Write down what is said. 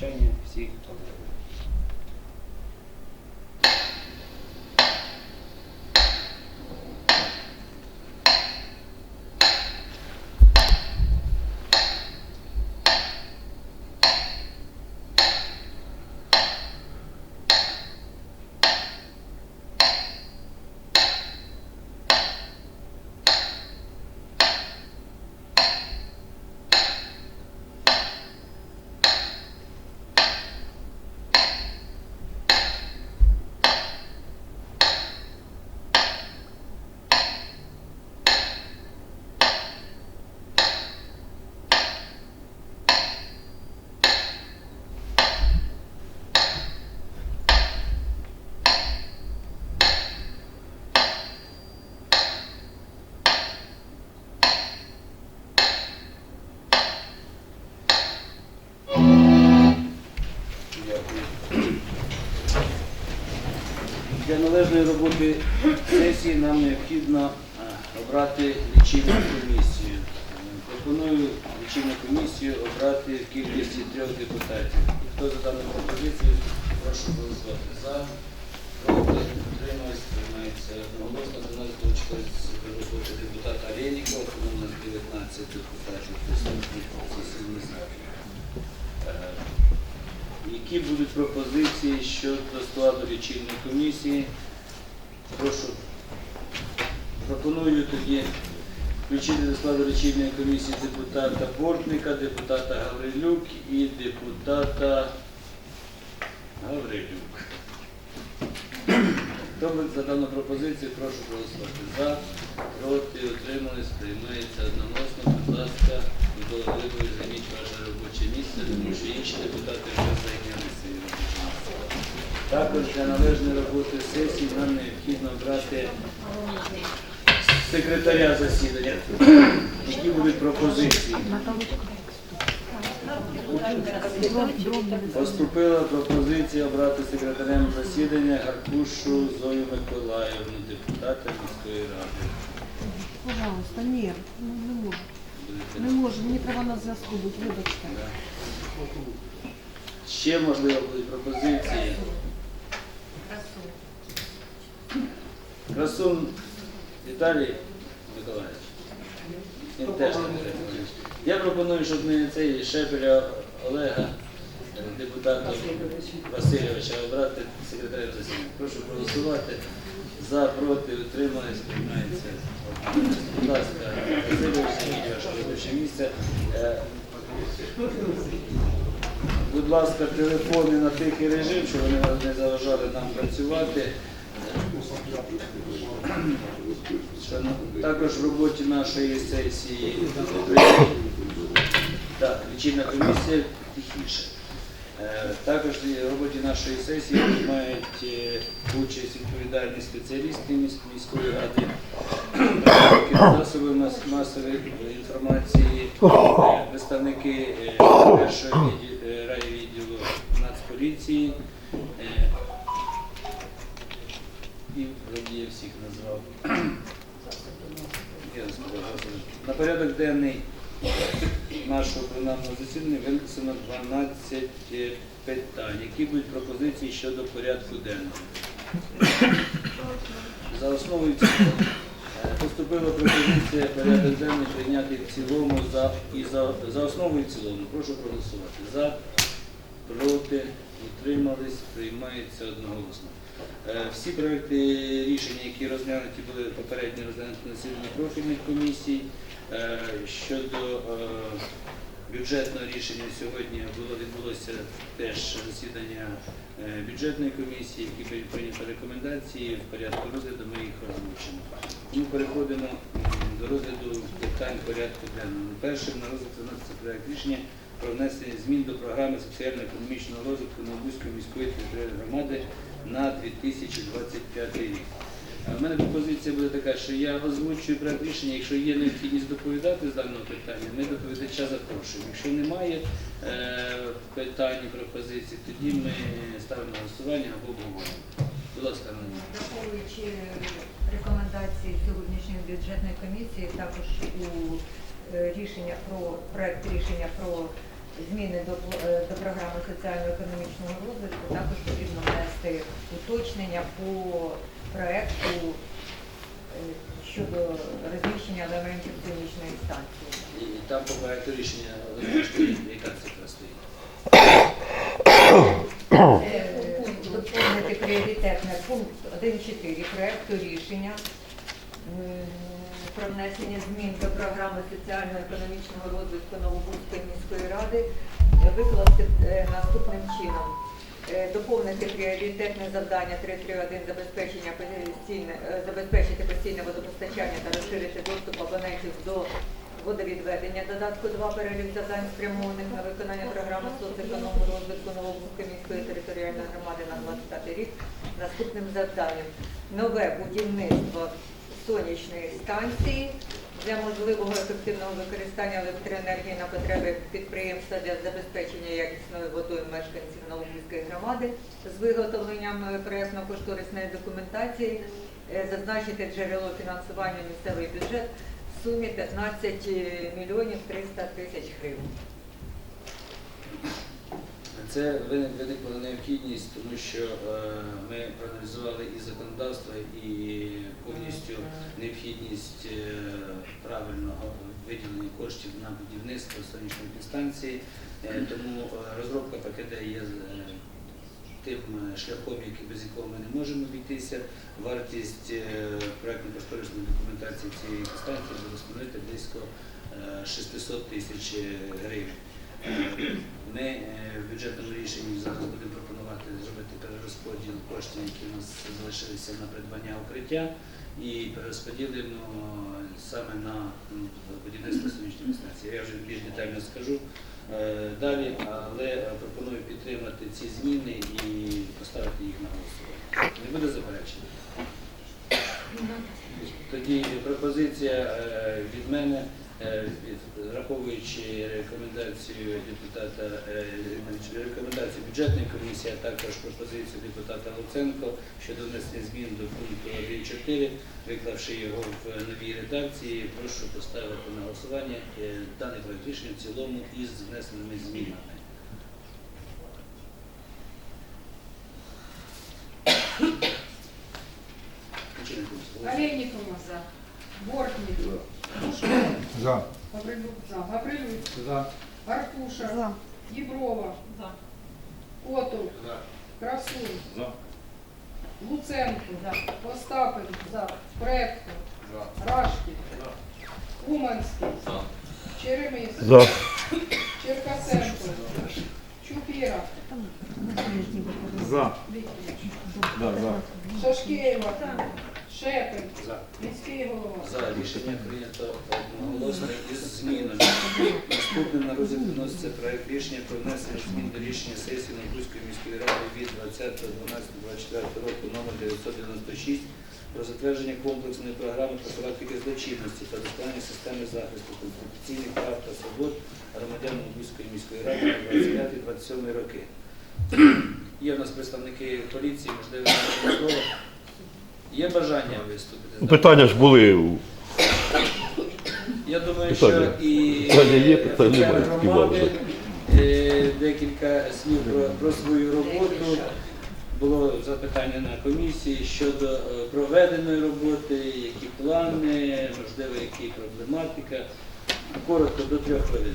навчання всіх Для роботи сесії нам необхідно е, обрати лічильну комісію. Пропоную лічильну комісію обрати в кількості трьох депутатів. Хто за дану пропозицію, прошу голосувати за. Проти, утримались, приймається одноголосно. До нас долучилась роботи депутата Олєнікова, тому у нас 19 депутатів присутніх сесійній залі. Е, які будуть пропозиції щодо складу лічильної комісії? Прошу. Пропоную тоді включити до складу лічильної комісії депутата Бортника, депутата Гаврилюк і депутата Гаврилюк. Хто за дану пропозицію, прошу голосувати. За, проти, утримались, приймається одноголосно. Будь ласка, Микола Глибович, займіть ваше робоче місце, тому що інші депутати вже Також для належної роботи сесії нам необхідно обрати секретаря засідання. Які будуть пропозиції? Поступила пропозиція обрати секретарем засідання Гаркушу Зою Миколаївну, депутата міської ради. Пожалуйста, ні, ну, не можу. Не можу, мені треба на зв'язку бути, вибачте. Ще можливо будуть пропозиції. Красун Віталій Миколаївич. Він теж не буде. Я пропоную, щоб ми цей Шепеля Олега, е, депутата Васильовича, обрати секретарем засідання. Прошу проголосувати. За, проти, утримались, приймається. Будь ласка, Васильович, ваше робоче місце. Будь ласка, телефони на тихий режим, щоб вони вас не заважали нам працювати. Також в роботі нашої сесії так, лічильна комісія тихіше. Е, Також в роботі нашої сесії приймають е, участь відповідальні спеціалісти міської ради, мас- масової інформації, е, представники е, На порядок денний нашого пленарного засідання винесено 12 е, питань. Які будуть пропозиції щодо порядку денного? За основу цілому. Е, Поступила пропозиція порядок денний прийняти в цілому за, і за, за основу і в цілому. Прошу проголосувати. За, проти, утримались, приймається одноголосно. Е, Всі проекти рішення, які розглянуті, були попередньо розглянуті на засіданні профільних комісій. Е, Щодо е, бюджетного рішення сьогодні було відбулося теж засідання бюджетної комісії, які прийняті рекомендації в порядку розгляду. Ми їх озвучимо. Ми переходимо до розгляду питань порядку денного. Першим на розгляд виноситься проект рішення про внесення змін до програми соціально-економічного розвитку Новобузької міської територіальної громади на 2025 рік. У мене пропозиція буде така, що я озвучую проект рішення, якщо є необхідність доповідати з даного питання, ми доповідача запрошуємо. Якщо немає е, питань пропозицій, тоді ми ставимо голосування або обговорюємо. Будь ласка, Анна. Враховуючи рекомендації сьогоднішньої бюджетної комісії, також у е, рішення про проект рішення про зміни до, е, до програми соціально-економічного розвитку, також потрібно внести уточнення по проекту е, щодо розміщення елементів сонячної станції. І там по проекту рішення озвучте, яка цифра стоїть. Е, Доповнити пріоритетне пункт 1.4 проекту рішення про внесення змін до програми соціально-економічного розвитку Новобузької міської ради викласти е, наступним чином. Е, Доповнити пріоритетне завдання 331 забезпечення постійне, е, забезпечити постійне водопостачання та розширити доступ абонентів до водовідведення. Додатку 2 перелік завдань спрямованих на виконання програми соцекономного розвитку Новобузької міської територіальної громади на 25 рік наступним завданням. Нове будівництво сонячної станції для можливого ефективного використання електроенергії на потреби підприємства для забезпечення якісною водою мешканців Новобузької громади з виготовленням е, проєктно-кошторисної документації, е, зазначити джерело фінансування місцевий бюджет в сумі 15 мільйонів 300 тисяч гривень. Це виникла необхідність, тому що е, ми проаналізували і законодавство, і повністю необхідність е, правильного виділення коштів на будівництво сонячної підстанції. Е, Тому розробка ПКД є тим шляхом, без якого ми не можемо обійтися. Вартість проектно-кошторисної документації цієї підстанції буде становити близько е, 600 тисяч гривень. Е, е, бюджетному рішенні зараз будемо пропонувати зробити перерозподіл коштів, які у нас залишилися на придбання укриття, і перерозподілимо саме на будівництво сонячної станції. Я вже більш детально скажу е, далі, але е, пропоную підтримати ці зміни і поставити їх на голосування. Не буде заперечень? Тоді пропозиція е, від мене, е, враховуючи рекомендацію депутата е, рекомендацію бюджетної комісії, а також пропозицію депутата Луценко щодо внесення змін до пункту 1.4, виклавши його в новій редакції, прошу поставити на голосування даний проект рішення в цілому із внесеними змінами. Олейникова. За. Бортник. Пушков. За. Гаврилюк. За. Гаврилюк. За. Аркуша. За. Єврова. Котов. Красун. За. Луценко. Остапенко. Проектор. Рашкін. Уманський. Черемис. За. Черкасенко. Чупіра. За. Да, за. Шашкеєва. Шепель. За. Міський голова. За рішення прийнято одноголосно із змінами. Наступним на розгляд вноситься проект рішення про внесення змін до рішення сесії Найбузької міської ради від 20.12.24 року номер 996 про затвердження комплексної програми профілактики злочинності та досконання системи захисту конституційних прав та свобод громадян Найбузької міської ради на 25-27 роки. Є в нас представники поліції, можливо, слово. Є бажання виступити? Питання ж були. Я думаю, Питання. що і Питання є, питань офіцери немає, громади, е, декілька слів про, про свою роботу. Було запитання на комісії щодо е, проведеної роботи, які плани, можливо, які проблематика. Коротко до трьох хвилин.